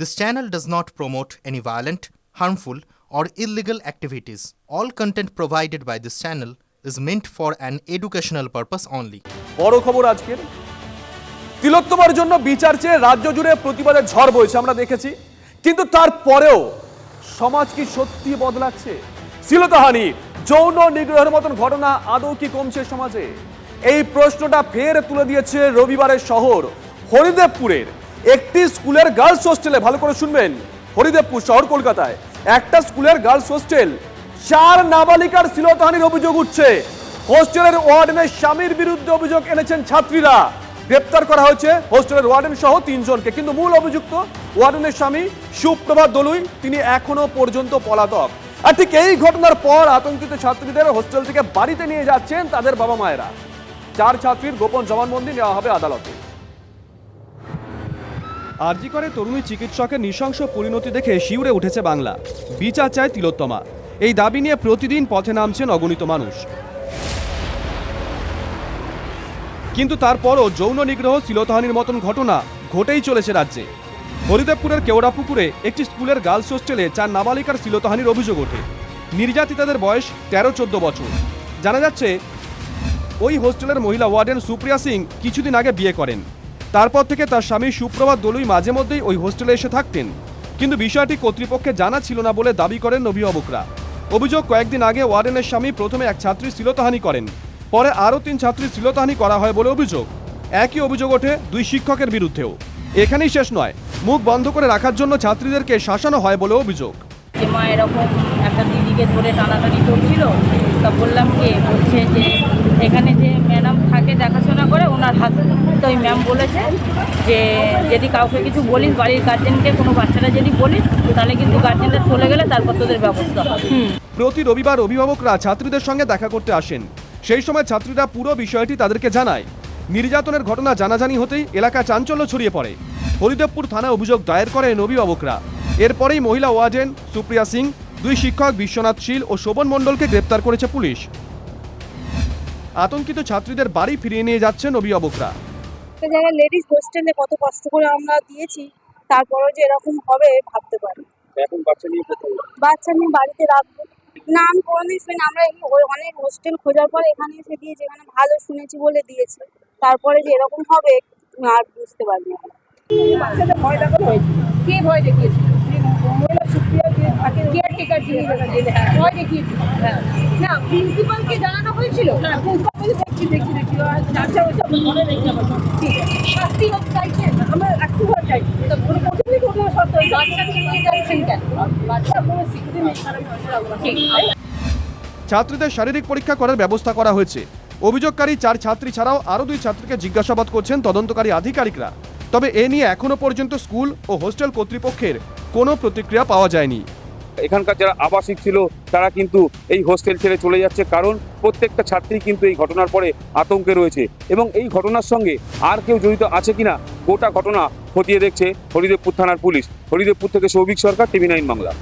This channel does not promote any violent, harmful, or illegal activities. All content provided by this channel is meant for an educational purpose only. বড় খবর আজকের তিলোত্তমার জন্য বিচার চেয়ে রাজ্য জুড়ে প্রতিবাদের ঝড় বইছে আমরা দেখেছি কিন্তু তারপরেও সমাজ কি সত্যি বদলাচ্ছে শ্লীলতাহানি যৌন নিগ্রহের মতন ঘটনা আদৌ কি কমছে সমাজে এই প্রশ্নটা ফের তুলে দিয়েছে রবিবারের শহর হরিদেবপুরের একটি স্কুলের গার্লস হোস্টেলে, ভালো করে শুনবেন, হরিদেবপুর শহর কলকাতায়, একটা স্কুলের গার্লস হোস্টেল, চার নাবালিকার শ্লীলতাহানির অভিযোগ উঠছে। হোস্টেলের ওয়ার্ডেনের স্বামীর বিরুদ্ধে অভিযোগ এনেছেন ছাত্রীরা। গ্রেপ্তার করা হয়েছে হোস্টেলের ওয়ার্ডেন সহ তিনজনকে, কিন্তু মূল অভিযুক্ত ওয়ার্ডেনের স্বামী সুপ্রভাত দলুই, তিনি এখনও পর্যন্ত পলাতক। আর ঠিক এই ঘটনার পর আতঙ্কিত ছাত্রীদের হোস্টেল থেকে বাড়িতে নিয়ে যাচ্ছেন তাদের বাবা মায়েরা চার ছাত্রীর গোপন জবানবন্দি নেওয়া হবে আদালতে। আরজি করে তরুণী চিকিৎসকের নৃশংস পরিণতি দেখে শিউরে উঠেছে বাংলা। বিচার চায় তিলোত্তমা। এই দাবি নিয়ে প্রতিদিন পথে নামছেন অগণিত মানুষ। কিন্তু তারপরও যৌন নিগ্রহ শিলতাহানির মতন ঘটনা ঘটেই চলেছে রাজ্যে। হরিদেবপুরের কেওড়াপুকুরে একটি স্কুলের গার্লস হোস্টেলে চার নাবালিকার শিলতাহানির অভিযোগ ওঠে। নির্যাতিতাদের বয়স তেরো, চোদ্দ বছর। জানা যাচ্ছে, ওই হোস্টেলের মহিলা ওয়ার্ডেন সুপ্রিয়া সিং কিছুদিন আগে বিয়ে করেন। তারপর থেকে তার স্বামী সুপ্রভাত দলুই মাঝে মধ্যেই ওই হোস্টেলে এসে থাকতেন। কিন্তু বিষয়টি কর্তৃপক্ষের জানা ছিল না বলে দাবি করেন অভিভাবকরা। অভিযোগ কয়েকদিন আগে ওয়ার্ডেনের স্বামী প্রথমে এক ছাত্রী শ্লীলতাহানি করেন, পরে আরও তিন ছাত্রী শ্লীলতাহানি করা হয় বলে অভিযোগ। একই অভিযোগ ওঠে দুই শিক্ষকের বিরুদ্ধেও। এখানেই শেষ নয়, মুখ বন্ধ করে রাখার জন্য ছাত্রীদেরকে শাসানো হয় বলে অভিযোগ। মা এরকম একটা দিদিকে ধরে টানাটানি করছিল, তা বললাম কি, বলছে যে এখানে যে ম্যাডাম থাকে দেখাশোনা করে ওনার হাসবেন্ড তো ওই ম্যাম বলেছে যে যদি কাউকে কিছু বলিস বাড়ির গার্জেনকে কোনো বাচ্চারা যদি বলিস তাহলে কিন্তু গার্জেনরা চলে গেলে তারপর তোদের ব্যবস্থা প্রতি রবিবার অভিভাবকরা ছাত্রীদের সঙ্গে দেখা করতে আসেন। সেই সময় ছাত্রীরা পুরো বিষয়টি তাদেরকে জানায়। নির্যাতনের ঘটনা জানাজানি হতেই এলাকা চাঞ্চল্য ছড়িয়ে পড়ে। হরিদেবপুর থানায় অভিযোগ দায়ের করেন অভিভাবকরা। এরপরেই মহিলা ওয়ার্ডেন সুপ্রিয়া সিং দুই শিক্ষক বিশ্বনাথ শীল ও শোভন মণ্ডলকে গ্রেপ্তার করেছে পুলিশ। আতঙ্কিত ছাত্রীদের বাড়ি ফিরিয়ে নিয়ে যাচ্ছেন অভিভাবকরা। জায়গায় লেডিস হোস্টেলে কত কষ্ট করে আমরা দিয়েছি তারপরেও যে এরকম হবে ভাবতে পারি। এখন বাচ্চা নিয়ে বাচ্চা নিয়ে বাড়িতে রাখব। না আমি কোনোদিন শুনি আমরা অনেক হোস্টেল খোঁজার পর এখানে এসে দিয়েছি এখানে ভালো শুনেছি বলে দিয়েছে। তারপরে যে এরকম হবে আর বুঝতে পারি না বাচ্চাদের ভয় দেখানো হয়েছে। কে ভয় দেখিয়েছিল? মহিলা সুপ্রিয়া যে ছাত্রীদের শারীরিক পরীক্ষা করার ব্যবস্থা করা হয়েছে। অভিযোগকারী চার ছাত্রী ছাড়াও আরও দুই ছাত্রীকে জিজ্ঞাসাবাদ করছেন তদন্তকারী আধিকারিকরা। তবে এ নিয়ে এখনও পর্যন্ত স্কুল ও হোস্টেল কর্তৃপক্ষের কোনো প্রতিক্রিয়া পাওয়া যায়নি। এখানকার যারা আবাসিক ছিল, তারা কিন্তু এই হোস্টেল ছেড়ে চলে যাচ্ছে। কারণ প্রত্যেকটা ছাত্রী কিন্তু এই ঘটনার পরে আতঙ্কে রয়েছে। এবং এই ঘটনার সঙ্গে আর কেউ জড়িত আছে কিনা, গোটা ঘটনা খতিয়ে দেখছে হরিদেবপুর থানার পুলিশ। হরিদেবপুর থেকে সৌভিক সরকার টিভি নাইন বাংলা।